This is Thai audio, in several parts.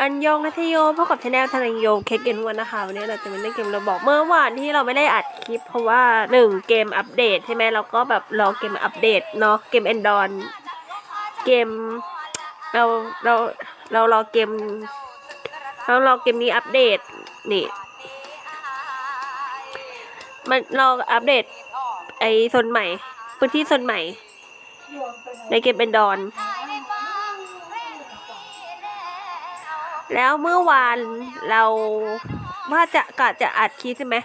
อันยองนัทโยพบกับชาแนลทางโยเคเกนวันนะคะวันนี้เราจะมาเล่นเกมเราบอกเมื่อวานที่เราไม่ได้อัดคลิป เพราะว่าหนึ่งเกมอัปเดตใช่ไหมเราก็แบบรอเกมอัปเดตเนาะเกมแอนดอนเกมเราเราเรารอเกมเรารอเกมนี้อัปเดตนี่มันราอัปเดตไอโซนใหม่พื้นที่โซนใหม่ ในเกมแอนดอน แล้วเมื่อวานเราว่าจะกะจะอัดคลิปใช่ไหม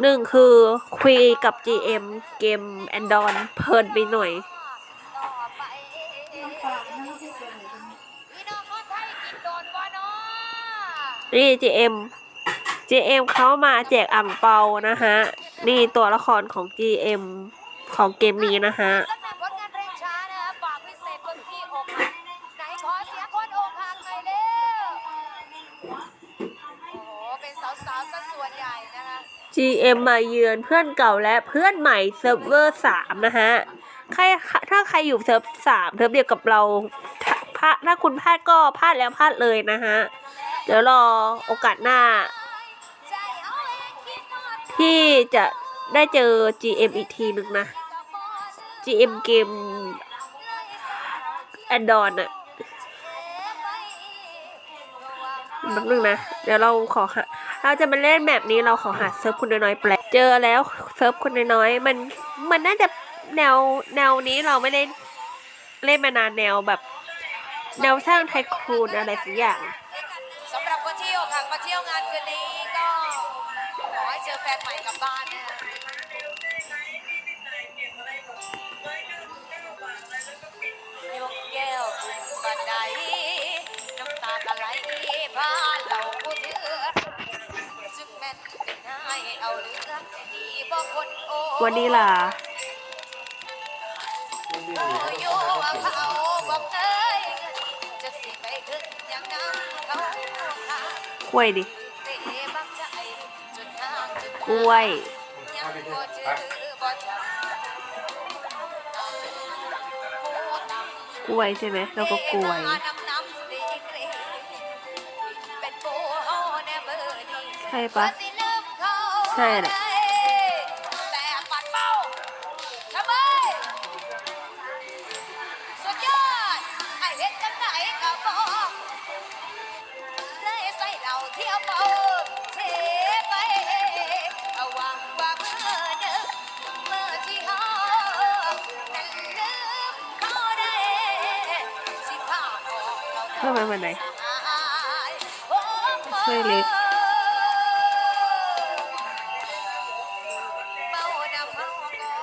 หนึ่งคือคุยกับ GM เกมแอนดอนเพลินไปหน่อย นี่ GM GM เขามาแจกอ่างเปานะฮะ นี่ตัวละครของ GM ของเกมนี้นะฮะ GM มาเยือนเพื่อนเก่าและเพื่อนใหม่เซิร์ฟเวอร์สามนะฮะใครถ้าใครอยู่เซิร์ฟสามเซิร์ฟเดียวกับเราถ้าพลาดถ้าคุณพลาดก็พลาดแล้วพลาดเลยนะฮะ เดี๋ยวรอโอกาสหน้า ที่จะได้เจอ GM อีกทีหนึ่งนะ GM เกมแอนดอนอะแป๊บนึงนะ เดี๋ยวเราขอหา เราจะมาเล่นแบบนี้เราขอหาเซิร์ฟคุณน้อยๆแปลกเจอแล้วเซิร์ฟคุณน้อยๆมันมันน่าจะแนวแนวนี้เราไม่ได้เล่นมานานแนวแบบ แนวสร้างไทคูนอะไรสักอย่างสำหรับคนที่อกหักมาเที่ยวงานคืนนี้ก็ขอให้เจอแฟนใหม่กลับบ้านนะคะยกแก้วขึ้นบันไดน้ำตาไหลพาเวันนี้ล่ะอยู่ว่าเขาบอกเอ้ยจะสิไปถึงอย่างนั้นเขาค่ะกล้วยดิเตะบักใจจนทางจนกล้วยยังบ่เจอบ่จำกล้วยใช่ไหมแล้วก็กล้วยใช่ปะ ใช่แหละแต่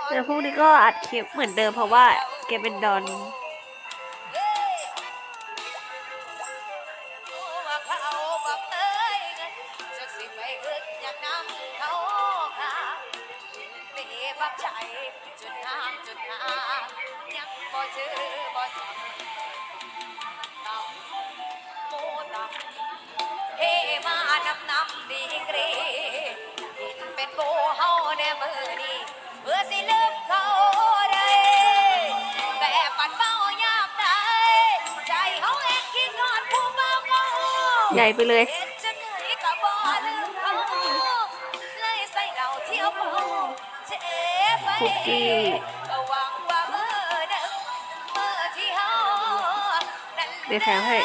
เที่ยวเป่าเทไปเอาหวังว่าเมื่อเดิมเมื่อที่เฮานั้นลืมเขาได้สิพาออกเราเข้ามาวันไหนช่วยเล็กแล้วพรุ่งนี้ก็อัดคลิปเหมือนเดิมเพราะว่าเกมเป็นดอนนำนหายังบ่เจอบ่จำดีกรีเป็นโบเฮาแน่มือนี้ พื่อสิลืมเขาได้แต่ปัดเป้ายามใดใจเฮาเองคิดนอนผู้เบาเบาใหญ่ไปเลยเห็นจังไหนก็บ่ลืมเขาเลยใส่เราเที่ยวเมาเจ็บไปคุกกี้ก็หวังว่าเมื่อหนึ่งเมื่อที่เฮานั้นเดี๋ยวแถมให้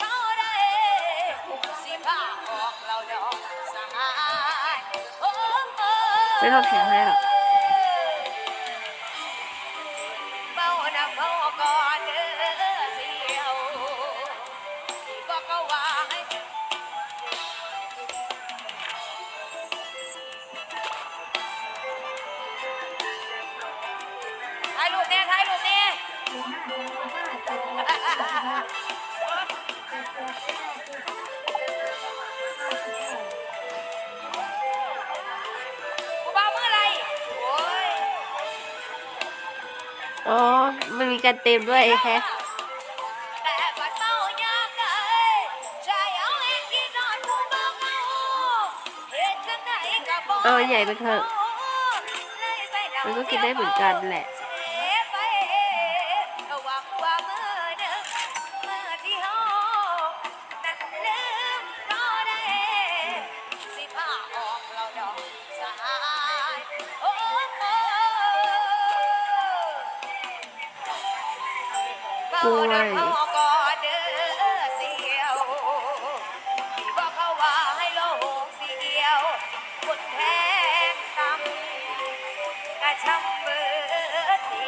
เขาได้สิพาออกเราดอกสายโอ้โอ้ไม่ต้องแถมให้หรอก มันมีการเต็มด้วยแฮะแต่บัดเมายามใดใจเอาเองที่นอนผู้เบาเงาเหตุจังไหนก็บอกเอาใหญ่ไปเถอะมันก็กินได้เหมือนกันแหละำกระช้ำเบิดที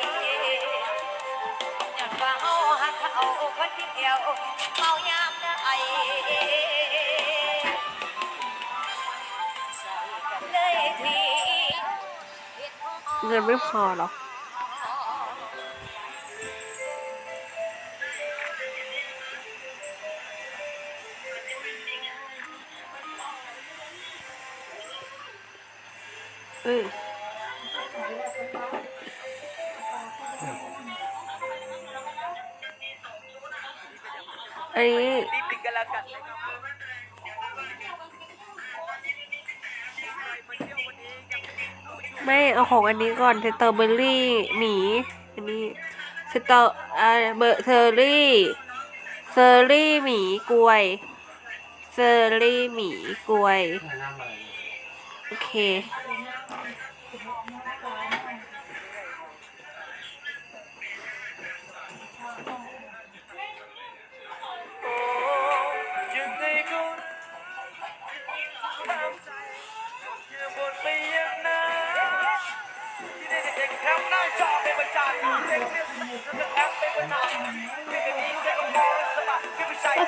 อยากว่าเฮาหักเขาคนเดียวเมายามเด้อไอเงินไม่พอหรอก อันนี้ไม่เอาของอันนี้ก่อนสตรอเบอร์รี่หมีอันนี้สตรออ่าเบอร์เซอร์รี่เซอร์รี่หมีกล้วยเซอร์รี่หมีกล้วย โอเค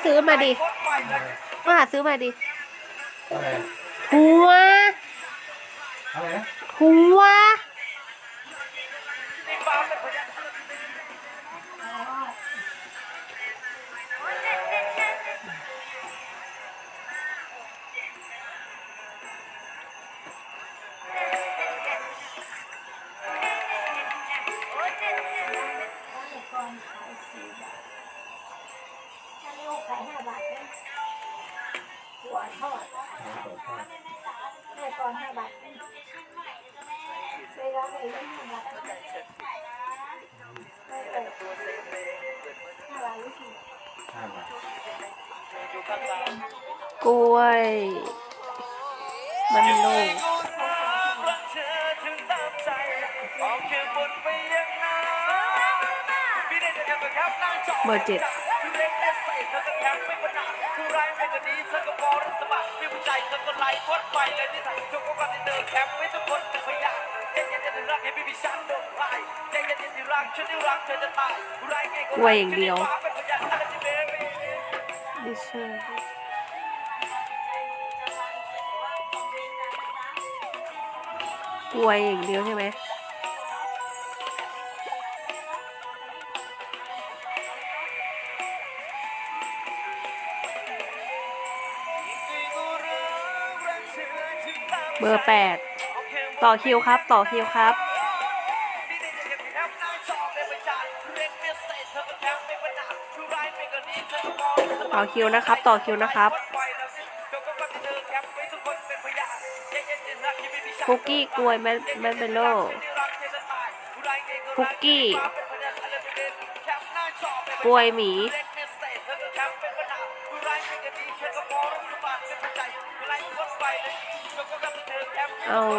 ซื้อมาดิโคตรใหม่เลยมาหาซื้อมาดิอะไรหัวอะไรนะหัว นี่ฟ้าเป็นพยานห้าบาทอยู่ข้างหลังกล้วยมันโลงรักเธอถึงตามใจออกแค่บ่นไปอย่างนั้นพี่ได้เด็กๆแคมป์หน้าจอเบอร์เจ็ด ผู้ใจเธอก็ไล่ทดไปเลยที่ไหนทุกคนที่เดินแคมป์ไม่ทุกคนเป็นพยานเย็นเย็นที่รักให้พี่พี่ฉันโดนพายเย็นเย็นที่รักฉันที่รักเธอจะตายผู้ร้ายไงก็กล้วยอย่างเดียวเป็นพยานอะไรที่เบบี้ไม่ใช่กล้วยอย่างเดียวใช่ไหม เบอร์แปดต่อคิวครับ ต่อคิวครับ ต่อคิวนะครับ ต่อคิวนะครับคุกกี้กล้วยแมนแมนเบลโลคุกกี้กล้วยหมี เอา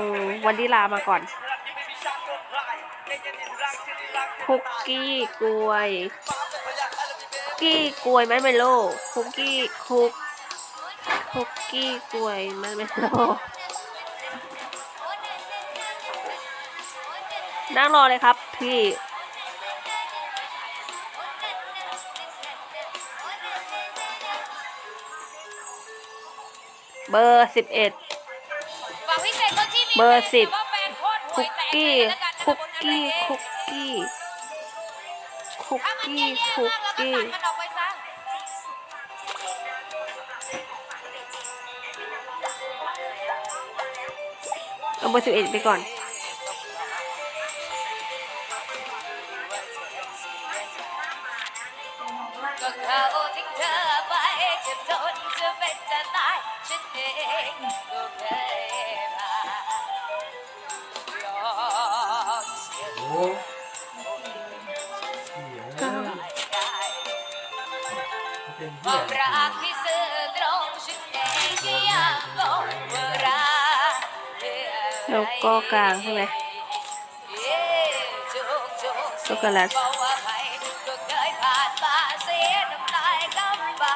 วันดีลามาก่อน คุกกี้กลวยคุกกี้กลวยแมนเบลโล คุกกี้คุก คุกกี้กลวยแมนเบลโล นั่งรอเลยครับพี่เบอร์สิบเอ็ด เศษคนที่มีเบอร์สิบว่าแฟนโคตรห่คุวยกแตกี้เลยแล้วกันนะคุกคนนั้นกี้แหละคุกกี้ คุกถ้ามันกี้แย่ๆคุกมากเราก็กี้ตัดมันออกไปซะเอาเบอร์สิบเอ็ดไปก่อน เก้าควกที่งชุแท่ยังกแล้วก็กลางใช่ไหมช็อกโกแลต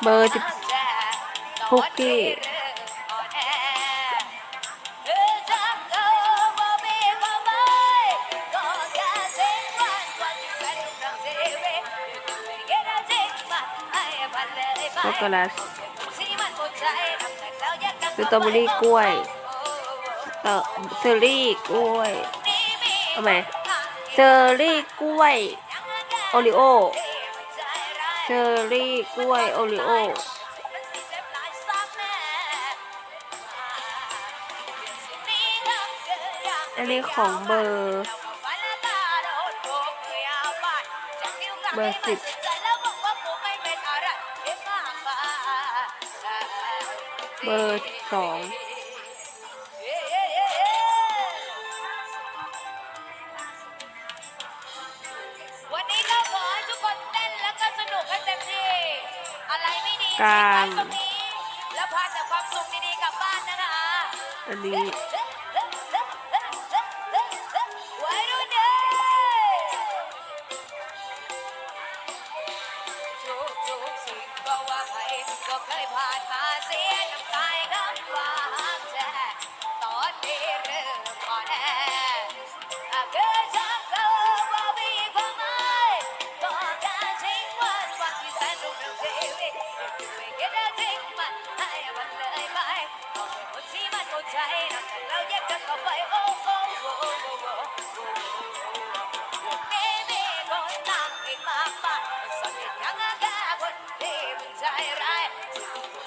เบอร์สิบพวกที่ ช็อกโกแลตสตรอเบอรี่กล้วยเตอเซอร์รี่กล้วยเอาไหมเซอร์รี่กล้วยโอริโอเชอร์รี่กล้วยโอริโออันนี้ของเบอร์ เบอร์สิบะไรไม่ดีกลางทิ้ไว้ตรงนี้แล้วพาแต่ความสุขดีๆกลับบ้านนะคะอันนี้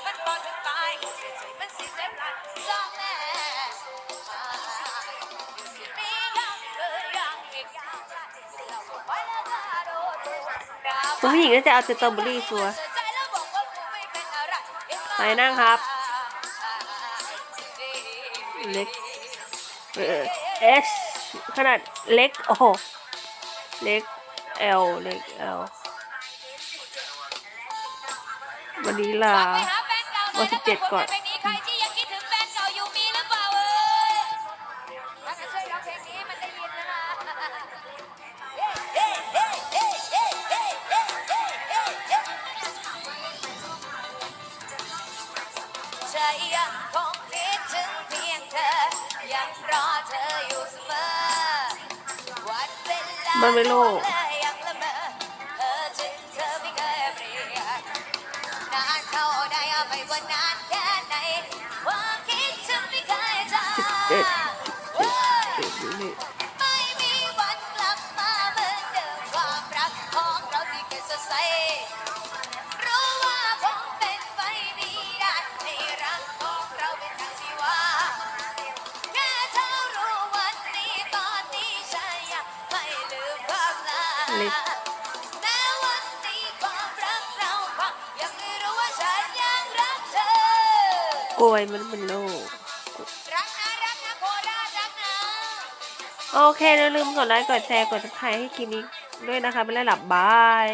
มันก่อนถึงตายมันสิเจ็บหลายสองแน่มียังเกิดยังอีกเราก็ไปแล้วก็โดนตัวคุณผู้หญิงก็จะเอาสตรอเบอรี่ชัวร์ใจแล้วบอกว่ากูไม่เป็นอะไรไปนั่งครับเล็กเอสขนาดเล็กโอ้เล็ก L เล็ก L วันนี้ลเก่าหน่อยวันที่เจ็ก่อล วันนี้ล่ะวันที่เจ็ดก่อนยัรอเธมันไม่โล กล้วยมันเป็นโลกรักนะรักนะโคโอเคอย่าลืมกดไลค์กดแชร์กดติดตามให้คลิปนี้ด้วยนะคะไม่ได้หลับบาย